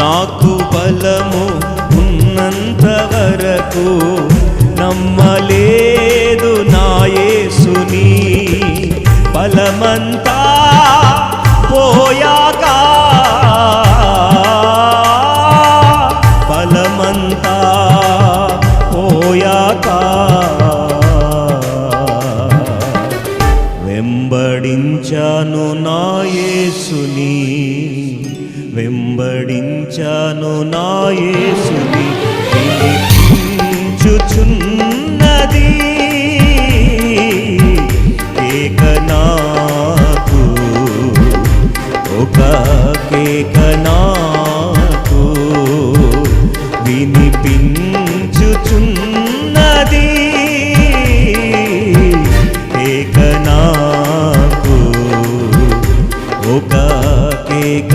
నాకు బలము ఉన్నంత వరకు నమ్మలేదు నా యేసుని. బలమంతా పోయాక బలమంతా పోయాక వెంబడించాను నా యేసుని. వెంబడించాను నాయేసుని చుచున్నది కేక నాకు ఒక కేకనాకు వినిపించుచున్నది. కేక నాకు ఒక కేక